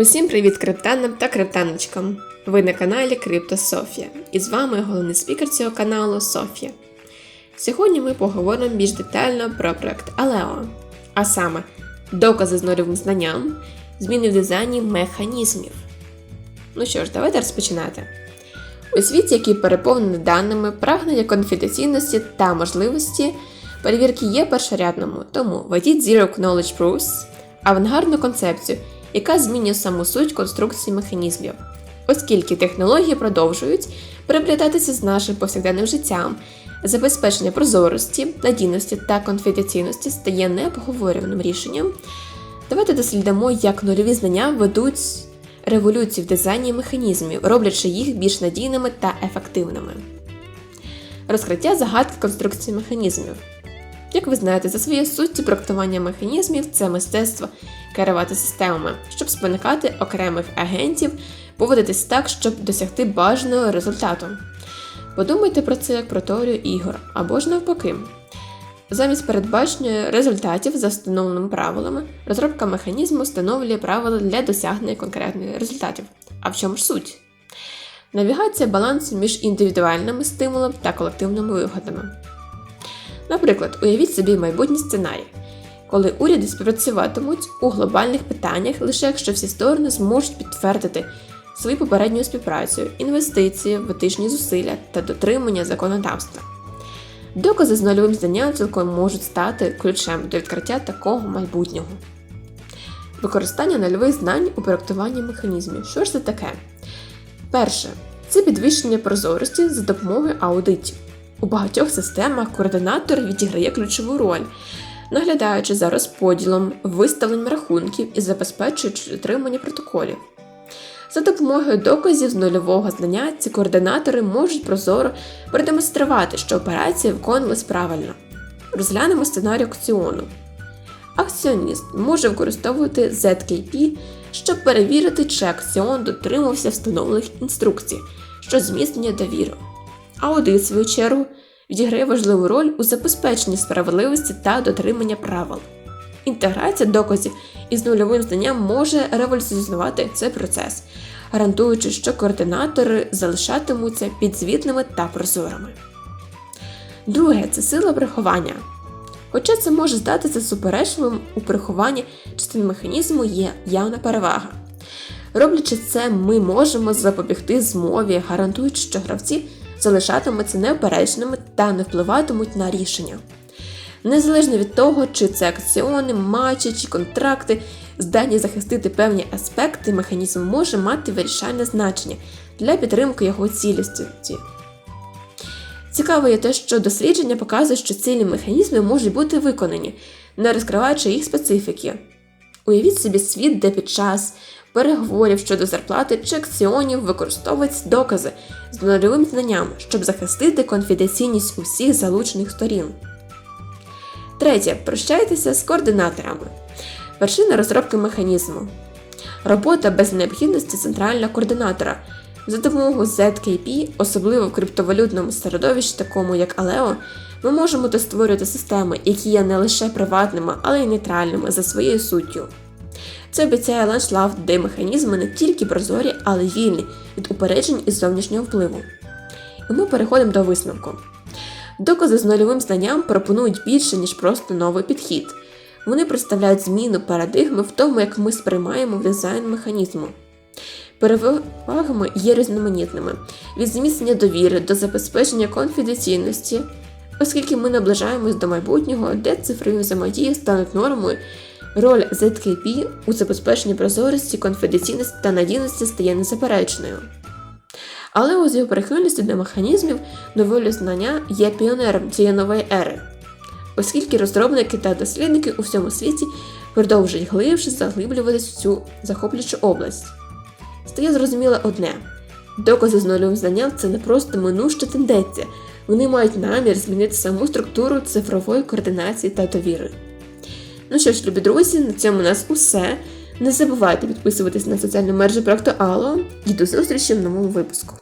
Усім привіт криптанам та криптаночкам! Ви на каналі Криптософія і з вами головний спікер цього каналу Софія. Сьогодні ми поговоримо більш детально про проект Алео, а саме докази з нульовим знанням, зміни в дизайні механізмів. Ну що ж, давайте розпочинати. У світі, який переповнений даними, прагнення конфіденційності та можливості перевірки є першорядному, тому введіть Zero Knowledge Proofs – авангардну концепцію, яка змінює саму суть конструкції механізмів, оскільки технології продовжують переплітатися з нашим повсякденним життям, забезпечення прозорості, надійності та конфіденційності стає необговорюваним рішенням. Давайте дослідимо, як нульові знання ведуть революцію в дизайні механізмів, роблячи їх більш надійними та ефективними. Розкриття загадки конструкції механізмів. Як ви знаєте, за своєю суттю проектування механізмів це мистецтво керувати системами, щоб споникати окремих агентів, поводитись так, щоб досягти бажаного результату. Подумайте про це як про теорію ігор або ж навпаки. Замість передбачення результатів за встановленими правилами, розробка механізму встановлює правила для досягнення конкретних результатів. А в чому ж суть? Навігація балансу між індивідуальними стимулами та колективними вигодами. Наприклад, уявіть собі майбутній сценарій, коли уряди співпрацюватимуть у глобальних питаннях лише якщо всі сторони зможуть підтвердити свою попередню співпрацю, інвестиції, витичні зусилля та дотримання законодавства. Докази з нульовим знанням цілком можуть стати ключем до відкриття такого майбутнього. Використання нульових знань у проектуванні механізмів. Що ж це таке? Перше це підвищення прозорості за допомогою аудитів. У багатьох системах координатор відіграє ключову роль, наглядаючи за розподілом, виставленням рахунків і забезпечуючи дотримання протоколів. За допомогою доказів з нульового знання ці координатори можуть прозоро продемонструвати, що операція виконувалась правильно. Розглянемо сценарій аукціону. Акціоніст може використовувати ZKP, щоб перевірити, чи акціон дотримався встановлених інструкцій, що зміцнює довіру. Аудит, в свою чергу, відіграє важливу роль у забезпеченні справедливості та дотримання правил. Інтеграція доказів із нульовим знанням може революціонувати цей процес, гарантуючи, що координатори залишатимуться підзвітними та прозорими. Друге це сила приховання. Хоча це може здатися суперечливим, у прихованні частини механізму є явна перевага. Роблячи це, ми можемо запобігти змові, гарантуючи, що гравці залишатимуться неоперечними та не впливатимуть на рішення. Незалежно від того, чи це акціони, матчі чи контракти, здатність захистити певні аспекти механізму може мати вирішальне значення для підтримки його цілісності. Цікаво є те, що дослідження показує, що цілі механізми можуть бути виконані, не розкриваючи їх специфіки. Уявіть собі світ, де під час переговорів щодо зарплати чи акціонів використовують докази з нульовим знанням, щоб захистити конфіденційність усіх залучених сторін. Третє. Прощайтеся з координаторами. Вершина розробки механізму. Робота без необхідності центрального координатора. За допомогою ZKP, особливо в криптовалютному середовищі, такому як Aleo, ми можемо створювати системи, які є не лише приватними, але й нейтральними за своєю суттю. Це обіцяє ландшафт, де механізми не тільки прозорі, але й вільні від упереджень і зовнішнього впливу. І ми переходимо до висновку. Докази з нульовим знанням пропонують більше, ніж просто новий підхід. Вони представляють зміну парадигми в тому, як ми сприймаємо дизайн механізму. Перевагами є різноманітними від зміцнення довіри до забезпечення конфіденційності, оскільки ми наближаємось до майбутнього, де цифрові взаємодії стануть нормою, роль ZKP у забезпеченні прозорості, конфіденційності та надійності стає незаперечною. Але у його прихильності до механізмів нової знання є піонером цієї нової ери, оскільки розробники та дослідники у всьому світі продовжують глибше заглиблюватись в цю захоплюючу область. Стає зрозуміло одне: докази з нульовим знанням це не просто минуща тенденція, вони мають намір змінити саму структуру цифрової координації та довіри. Ну що ж, любі друзі, на цьому у нас усе. Не забувайте підписуватись на соціальну мережу проекту Ало і до зустрічі в новому випуску.